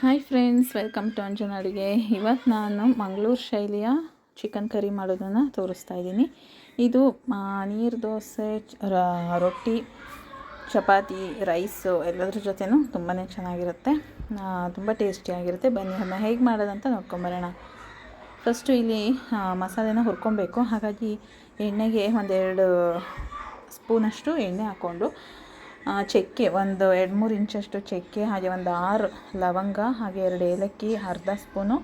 Hi friends welcome to Anjan ಅಡುಗೆ ಇವತ್ತು ನಾನು ಮಂಗಳೂರು ಶೈಲಿಯ ಚಿಕನ್ ಕರಿ ಮಾಡೋದನ್ನು ತೋರಿಸ್ತಾ ಇದ್ದೀನಿ. ಇದು ನೀರು, ದೋಸೆ ರೊಟ್ಟಿ, ಚಪಾತಿ ರೈಸು ಎಲ್ಲದ್ರ ಜೊತೆನೂ ತುಂಬಾ ಚೆನ್ನಾಗಿರುತ್ತೆ. ತುಂಬ ಟೇಸ್ಟಿಯಾಗಿರುತ್ತೆ ಬನ್ನಿ, ಅದನ್ನ ಹೇಗೆ ಮಾಡೋದಂತ ನೋಡ್ಕೊಂಬರೋಣ. ಫಸ್ಟು ಇಲ್ಲಿ ಮಸಾಲೆನ ಹುರ್ಕೊಬೇಕು. ಹಾಗಾಗಿ ಎಣ್ಣೆಗೆ ಒಂದೆರಡು ಸ್ಪೂನಷ್ಟು ಎಣ್ಣೆ ಹಾಕ್ಕೊಂಡು ಚಕ್ಕೆ, ಒಂದು ಎರಡು ಮೂರು ಇಂಚಷ್ಟು ಚಕ್ಕೆ, ಹಾಗೆ ಒಂದು ಆರು ಲವಂಗ, ಹಾಗೆ ಎರಡು ಏಲಕ್ಕಿ, ಅರ್ಧ ಸ್ಪೂನು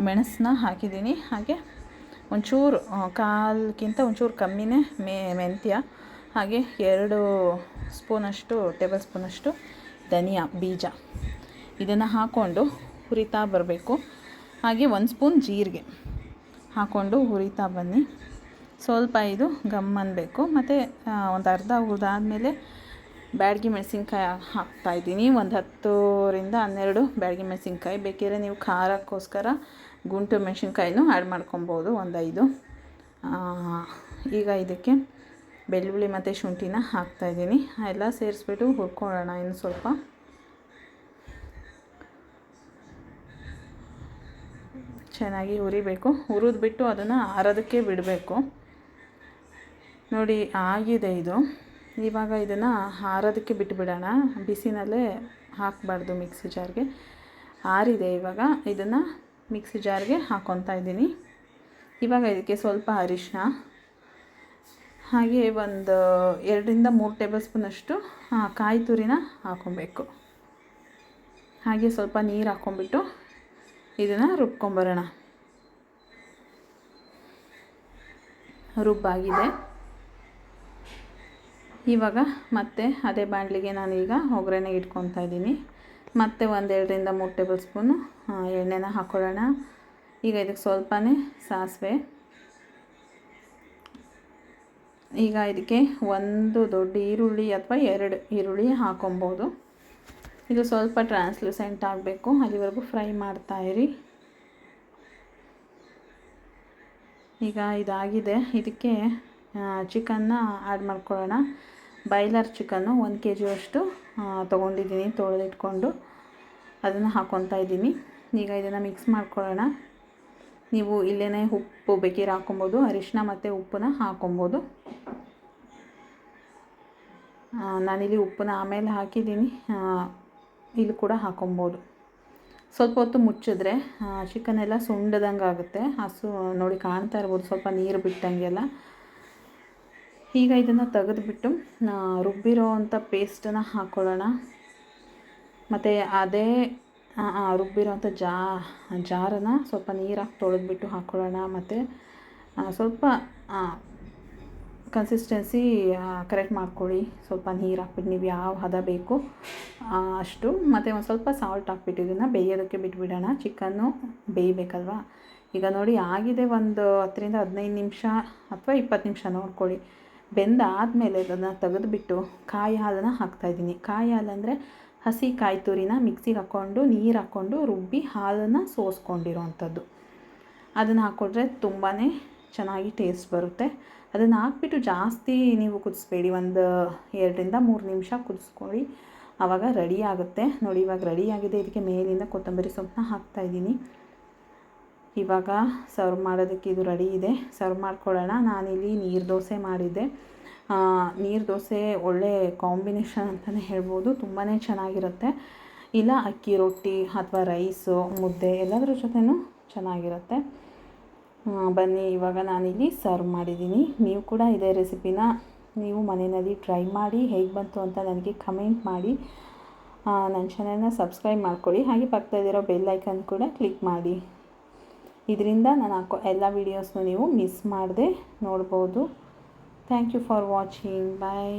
ಮೆಣಸನ್ನ ಹಾಕಿದ್ದೀನಿ. ಹಾಗೆ ಒಂಚೂರು ಕಾಲ್ಗಿಂತ ಒಂಚೂರು ಕಮ್ಮಿನೇ ಮೇ, ಮೆಂತ್ಯ, ಹಾಗೆ ಎರಡು ಸ್ಪೂನಷ್ಟು, ಟೇಬಲ್ ಸ್ಪೂನಷ್ಟು ಧನಿಯಾ, ಬೀಜ. ಇದನ್ನು ಹಾಕ್ಕೊಂಡು ಹುರಿತಾ ಬರಬೇಕು. ಹಾಗೆ ಒಂದು ಸ್ಪೂನ್ ಜೀರಿಗೆ ಹಾಕ್ಕೊಂಡು ಹುರಿತಾ ಬನ್ನಿ. ಸ್ವಲ್ಪ ಇದು ಗಮ್ ಅನ್ನಬೇಕು ಮತ್ತು ಒಂದು ಅರ್ಧ ಹುರಿದಾದ್ಮೇಲೆ ಬ್ಯಾಡಗಿ ಮೆಣಸಿನ್ಕಾಯಿ ಹಾಕ್ತಾಯಿದ್ದೀನಿ ಒಂದು ಹತ್ತರಿಂದ ಹನ್ನೆರಡು ಬ್ಯಾಡಗಿ ಮೆಣಸಿನ್ಕಾಯಿ. ಬೇಕಿದ್ರೆ ನೀವು ಖಾರಕ್ಕೋಸ್ಕರ ಗುಂಟು ಮೆಣಸಿನ್ಕಾಯಿನೂ ಆ್ಯಡ್ ಮಾಡ್ಕೊಬೋದು, ಒಂದು ಐದು. ಈಗ ಇದಕ್ಕೆ ಬೆಳ್ಳುಳ್ಳಿ ಮತ್ತು ಶುಂಠಿನ ಹಾಕ್ತಾಯಿದ್ದೀನಿ ಎಲ್ಲ ಸೇರಿಸ್ಬಿಟ್ಟು ಹುರ್ಕೊಳ್ಳೋಣ ಇನ್ನು ಸ್ವಲ್ಪ. ಚೆನ್ನಾಗಿ ಹುರಿಬೇಕು. ಹುರಿದ್ಬಿಟ್ಟು ಅದನ್ನು ಆರೋದಕ್ಕೆ ಬಿಡಬೇಕು. ನೋಡಿ, ಆಗಿದೆ ಇದು. ಇವಾಗ ಇದನ್ನು ಆರೋದಕ್ಕೆ ಬಿಟ್ಟುಬಿಡೋಣ ಬಿಸಿನಲ್ಲೇ ಹಾಕಬಾರ್ದು ಮಿಕ್ಸಿ ಜಾರ್ಗೆ. ಆರಿದೆ ಇವಾಗ. ಇದನ್ನು ಮಿಕ್ಸಿ ಜಾರ್ಗೆ ಹಾಕೊತಾ ಇದ್ದೀನಿ. ಇವಾಗ ಇದಕ್ಕೆ ಸ್ವಲ್ಪ ಅರಿಶಿನ ಹಾಗೆ ಒಂದು ಎರಡರಿಂದ ಮೂರು ಟೇಬಲ್ ಸ್ಪೂನಷ್ಟು ಕಾಯಿ ತುರಿನ ಹಾಕ್ಕೊಬೇಕು ಹಾಗೆ ಸ್ವಲ್ಪ ನೀರು ಹಾಕ್ಕೊಂಬಿಟ್ಟು ಇದನ್ನು ರುಬ್ಕೊಂಬರೋಣ. ರುಬ್ಬಾಗಿದೆ. ಇವಾಗ ಮತ್ತೆ ಅದೇ ಬಾಣಲಿಗೆ ನಾನೀಗ ಒಗ್ಗರಣೆ ಇಟ್ಕೊತಾ ಇದ್ದೀನಿ. ಮತ್ತೆ ಒಂದೆರಡರಿಂದ ಮೂರು ಟೇಬಲ್ ಸ್ಪೂನು ಎಣ್ಣೆನ ಹಾಕ್ಕೊಳ್ಳೋಣ ಈಗ ಇದಕ್ಕೆ ಸ್ವಲ್ಪನೇ ಸಾಸಿವೆ. ಈಗ ಇದಕ್ಕೆ ಒಂದು ದೊಡ್ಡ ಈರುಳ್ಳಿ ಅಥವಾ ಎರಡು ಈರುಳ್ಳಿ ಹಾಕೊಬೋದು ಇದು ಸ್ವಲ್ಪ ಟ್ರಾನ್ಸ್ಲೂಸೆಂಟ್ ಆಗಬೇಕು. ಅಲ್ಲಿವರೆಗೂ ಫ್ರೈ ಮಾಡ್ತಾಯಿರಿ ಈಗ ಇದಾಗಿದೆ. ಇದಕ್ಕೆ ಚಿಕನ್ನ ಆ್ಯಡ್ ಮಾಡ್ಕೊಳ್ಳೋಣ. ಬಾಯ್ಲರ್ ಚಿಕನ್ನು ಒಂದು ಕೆ ಜಿಯಷ್ಟು ತೊಗೊಂಡಿದ್ದೀನಿ, ತೊಳೆದಿಟ್ಕೊಂಡು ಅದನ್ನು ಹಾಕ್ಕೊತಾ ಇದ್ದೀನಿ. ಈಗ ಇದನ್ನು ಮಿಕ್ಸ್ ಮಾಡ್ಕೊಳ್ಳೋಣ. ನೀವು ಇಲ್ಲೇ ಉಪ್ಪು ಬೇಕಿದ್ರೆ ಹಾಕೊಬೋದು ಅರಿಶಿನ ಮತ್ತು ಉಪ್ಪನ್ನ ಹಾಕೊಬೋದು ನಾನಿಲ್ಲಿ ಉಪ್ಪನ್ನ ಆಮೇಲೆ ಹಾಕಿದ್ದೀನಿ ಇಲ್ಲಿ ಕೂಡ ಹಾಕೊಬೋದು ಸ್ವಲ್ಪ ಹೊತ್ತು ಮುಚ್ಚಿದ್ರೆ ಚಿಕನ್ ಎಲ್ಲ ಸುಂಡದಂಗೆ ಆಗುತ್ತೆ ಹಸು ನೋಡಿ ಕಾಣ್ತಾ ಇರ್ಬೋದು, ಸ್ವಲ್ಪ ನೀರು ಬಿಟ್ಟಂಗೆಲ್ಲ. ಈಗ ಇದನ್ನು ತೆಗೆದುಬಿಟ್ಟು ರುಬ್ಬಿರೋ ಅಂಥ ಪೇಸ್ಟನ್ನು ಹಾಕ್ಕೊಳ್ಳೋಣ ಮತ್ತು ಅದೇ ರುಬ್ಬಿರೋಂಥ ಜಾ, ಜಾರನ್ನು ಸ್ವಲ್ಪ ನೀರಾಗಿ ತೊಳೆದ್ಬಿಟ್ಟು ಹಾಕ್ಕೊಳ್ಳೋಣ ಮತ್ತು ಸ್ವಲ್ಪ ಕನ್ಸಿಸ್ಟೆನ್ಸಿ ಕರೆಕ್ಟ್ ಮಾಡ್ಕೊಳ್ಳಿ. ಸ್ವಲ್ಪ ನೀರು ಹಾಕ್ಬಿಟ್ಟು, ನೀವು ಯಾವ ಹದ ಬೇಕು ಅಷ್ಟು. ಮತ್ತು ಒಂದು ಸ್ವಲ್ಪ ಸಾಲ್ಟ್ ಹಾಕ್ಬಿಟ್ಟು ಇದನ್ನು ಬೇಯೋದಕ್ಕೆ ಬಿಟ್ಬಿಡೋಣ. ಚಿಕನ್ನು ಬೇಯಬೇಕಲ್ವಾ? ಈಗ ನೋಡಿ, ಆಗಿದೆ ಒಂದು ಹತ್ತರಿಂದ ಹದಿನೈದು ನಿಮಿಷ ಅಥವಾ ಇಪ್ಪತ್ತು ನಿಮಿಷ ನೋಡ್ಕೊಳ್ಳಿ. ಬೆಂದಾದಮೇಲೆ ಅದನ್ನು ತೆಗೆದುಬಿಟ್ಟು ಕಾಯಿ ಹಾಲನ್ನು ಹಾಕ್ತಾಯಿದ್ದೀನಿ ಕಾಯಿ ಹಾಲಂದರೆ ಹಸಿ ಕಾಯಿ ತುರಿನ ಮಿಕ್ಸಿಗೆ ಹಾಕ್ಕೊಂಡು ನೀರು ಹಾಕ್ಕೊಂಡು ರುಬ್ಬಿ ಹಾಲನ್ನು ಸೋಸ್ಕೊಂಡಿರೋವಂಥದ್ದು ಅದನ್ನು ಹಾಕ್ಕೊಂಡ್ರೆ ತುಂಬಾ ಚೆನ್ನಾಗಿ ಟೇಸ್ಟ್ ಬರುತ್ತೆ. ಅದನ್ನು ಹಾಕ್ಬಿಟ್ಟು ಜಾಸ್ತಿ ನೀವು ಕುದಿಸ್ಬೇಡಿ. ಒಂದು ಎರಡರಿಂದ ಮೂರು ನಿಮಿಷ ಕುದಿಸ್ಕೊಳ್ಳಿ. ಆವಾಗ ರೆಡಿ ಆಗುತ್ತೆ. ನೋಡಿ ಇವಾಗ ರೆಡಿ ಆಗಿದೆ. ಇದಕ್ಕೆ ಮೇಲಿಂದ ಕೊತ್ತಂಬರಿ ಸೊಪ್ಪನ್ನ ಹಾಕ್ತಾಯಿದ್ದೀನಿ ಇವಾಗ ಸರ್ವ್ ಮಾಡೋದಕ್ಕೆ ಇದು ರೆಡಿ ಇದೆ. ಸರ್ವ್ ಮಾಡ್ಕೊಳ್ಳೋಣ. ನಾನಿಲ್ಲಿ ನೀರು ದೋಸೆ ಮಾಡಿದ್ದೆ. ನೀರು ದೋಸೆ ಒಳ್ಳೆ ಕಾಂಬಿನೇಷನ್ ಅಂತಲೇ ಹೇಳ್ಬೋದು. ತುಂಬಾ ಚೆನ್ನಾಗಿರುತ್ತೆ. ಇಲ್ಲ, ಅಕ್ಕಿ ರೊಟ್ಟಿ ಅಥವಾ ರೈಸು ಮುದ್ದೆ ಎಲ್ಲದರ ಜೊತೆನೂ ಚೆನ್ನಾಗಿರುತ್ತೆ. ಬನ್ನಿ, ಇವಾಗ ನಾನಿಲ್ಲಿ ಸರ್ವ್ ಮಾಡಿದ್ದೀನಿ. ನೀವು ಕೂಡ ಇದೇ ರೆಸಿಪಿನ ನೀವು ಮನೆಯಲ್ಲಿ ಟ್ರೈ ಮಾಡಿ ಹೇಗೆ ಬಂತು ಅಂತ ನನಗೆ ಕಮೆಂಟ್ ಮಾಡಿ. ನನ್ನ ಚಾನಲ್ನ ಸಬ್ಸ್ಕ್ರೈಬ್ ಮಾಡ್ಕೊಳ್ಳಿ. ಹಾಗೆ ಪಕ್ಕದಲ್ಲಿರೋ ಬೆಲ್ ಐಕನ್ ಕೂಡ ಕ್ಲಿಕ್ ಮಾಡಿ. ಇದರಿಂದ ನಾನು ಹಾಕೋ ಎಲ್ಲ ವೀಡಿಯೋಸ್ನು ನೀವು ಮಿಸ್ ಮಾಡದೆ ನೋಡ್ಬೋದು. Thank you for watching bye